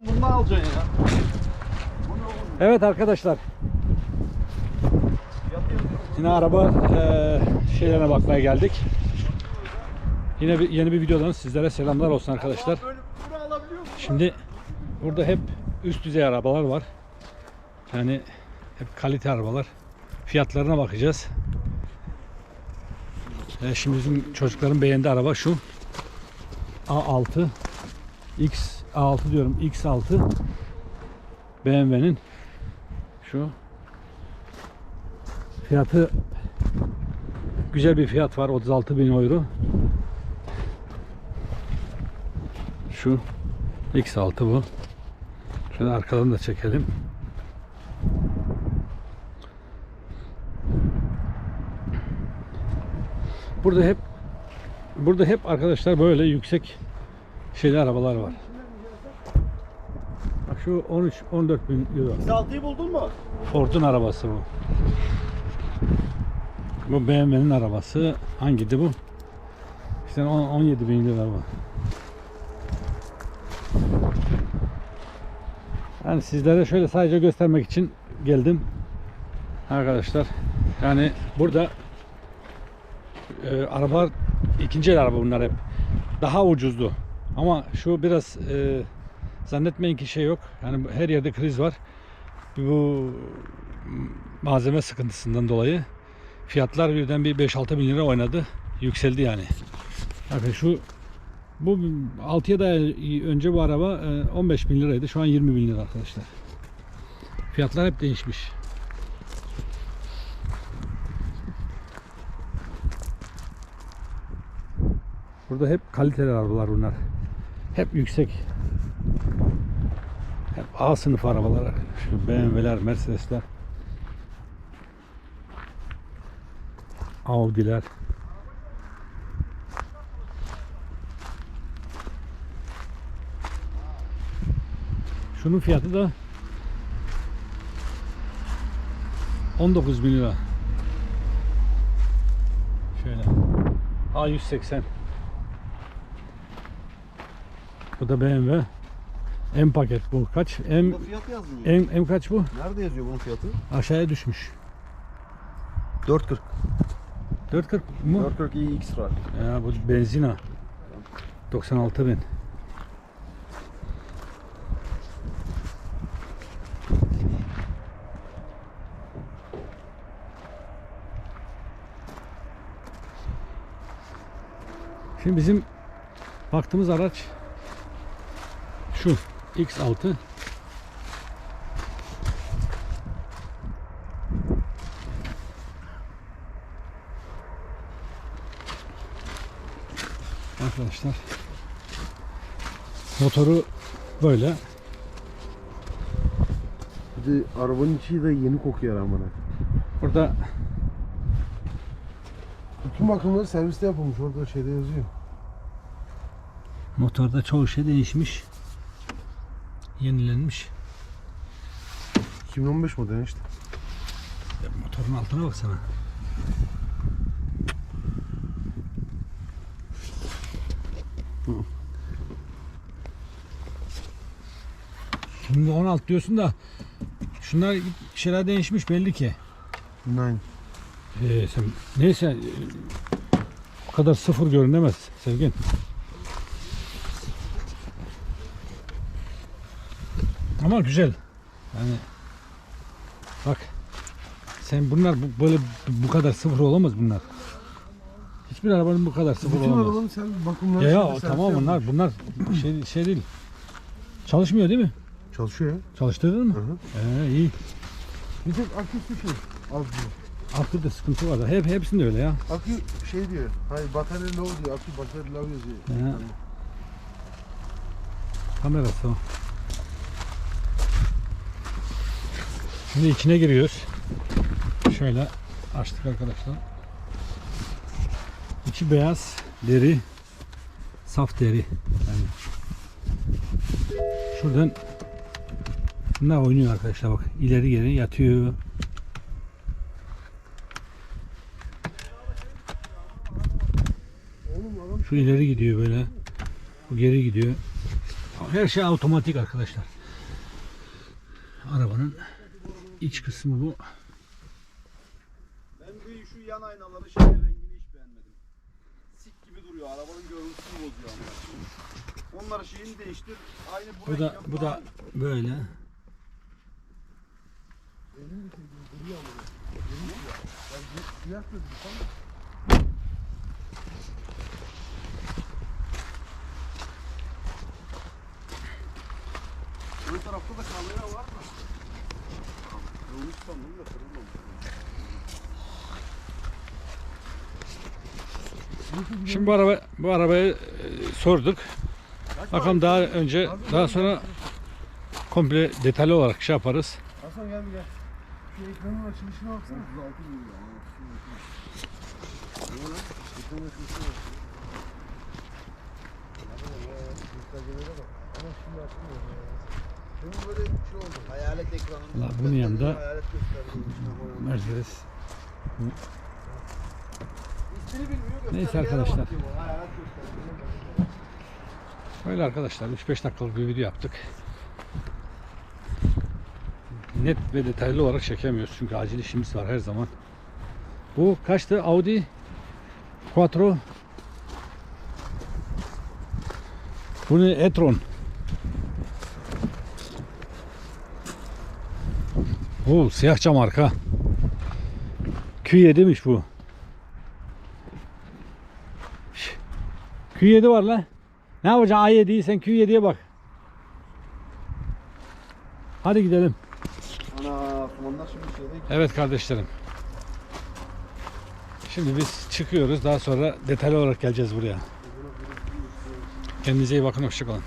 Bunu alacaksın ya. Evet arkadaşlar. Yine araba eee, şeylerine bakmaya geldik. Yine bir, yeni bir videodan sizlere selamlar olsun arkadaşlar. Şimdi burada hep üst düzey arabalar var. Yani hep kalite arabalar. Fiyatlarına bakacağız. Ee, şimdi bizim çocukların beğendiği araba şu. A6 X A6 diyorum X6 BMW'nin şu fiyatı güzel bir fiyat var 36 bin euro. Şu X6 bu. Şöyle arkadan da çekelim. Burada hep burada hep arkadaşlar böyle yüksek şeyli arabalar var şu 13 14 bin euro X6'yı buldun mu? Ford'un arabası bu. Bu BMW'nin arabası. Hangiydi bu? İşte on- 17 bin lira bu. Yani sizlere şöyle sadece göstermek için geldim. Arkadaşlar. Yani burada e, araba ikinci el araba bunlar hep. Daha ucuzdu. Ama şu biraz e, zannetmeyin ki şey yok. Yani her yerde kriz var bu malzeme sıkıntısından dolayı fiyatlar birden bir 5-6 bin lira oynadı. Yükseldi yani. Bakın şu bu 6'ya da önce bu araba e, 15 bin liraydı. Şu an 20 bin lira arkadaşlar. Fiyatlar hep değişmiş. Burada hep kaliteli arabalar bunlar. Hep yüksek. Hep A sınıf arabalar. Şu BMW'ler, Mercedesler. Audi'ler. Şunun fiyatı da 19 bin lira. Şöyle. A180. Bu da BMW. M paket bu kaç? M Burada fiyat yazmıyor. M, M kaç bu? Nerede yazıyor bunun fiyatı? Aşağıya düşmüş. 4.40. 440 mu? 4.40 iyi X var. Ya bu benzina. 96 bin. Şimdi bizim baktığımız araç şu X6 arkadaşlar. Motoru böyle. Bir de arabanın içi de yeni kokuyor amına. Burada Bütün bakımları serviste yapılmış. Orada şeyde yazıyor. motorda çoğu şey değişmiş. Yenilenmiş. 2015 model işte. Ya motorun altına baksana. Şimdi 16 diyorsun da şunlar şeyler değişmiş belli ki. Nine. Ee, sen, neyse e, bu kadar sıfır görünemez Sevgin. Ama güzel. Yani bak sen bunlar bu, böyle bu kadar sıfır olamaz bunlar. Hiçbir arabanın bu kadar sıfır Bütün olamaz. arabanın servis bakımları Ya, ya tamam bunlar bunlar şey, şey değil. Çalışmıyor değil mi? Çalışıyor ya. Çalıştırdın mı? Hı hı. Ee, iyi. Bir tek aküsü şey. Az diyor. Aklı sıkıntı var da. Hep hepsinde öyle ya. Akü şey diyor. Hayır batarya low diyor. Akü batarya low yazıyor. He. Kamerası o. Şimdi içine giriyoruz. Şöyle açtık arkadaşlar. İçi beyaz, deri, saf deri. Yani. Şuradan Bunlar oynuyor arkadaşlar bak. ileri geri yatıyor. Şu ileri gidiyor böyle. Bu geri gidiyor. Her şey otomatik arkadaşlar. Arabanın iç kısmı bu. Ben bir şu yan aynaları şeyin rengini hiç beğenmedim. Sik gibi duruyor. Arabanın görüntüsünü bozuyor ama. Onları şeyini değiştir. Aynı bu, Bu da bu da böyle. Benim bir şey duruyor ama. Benim siyah. Yani siyah değil tamam. Ön tarafta da kamera var mı? Şimdi bu araba bu arabayı e, sorduk. Bakalım daha önce daha sonra komple detaylı olarak şey yaparız. Hasan gel bir gel. Şu ekranın açılışına baksana. 36 milyon. Ekranın açılışına bak. Ama şimdi açmıyor böyle şey oldu. Hayalet ekranında. Allah, bunun yanında gösterdi. Mercedes. İsmini bilmiyor Neyse arkadaşlar. Öyle arkadaşlar 3-5 dakikalık bir video yaptık. Net ve detaylı olarak çekemiyoruz çünkü acil işimiz var her zaman. Bu kaçtı? Audi Quattro Bu ne? e-tron. Bu siyah cam arka. Q7'miş bu. Şş. Q7 var lan. Ne yapacaksın A7'yi sen Q7'ye bak. Hadi gidelim. Ana şimdi şeyde Evet kardeşlerim. Şimdi biz çıkıyoruz. Daha sonra detaylı olarak geleceğiz buraya. Kendinize iyi bakın. Hoşçakalın.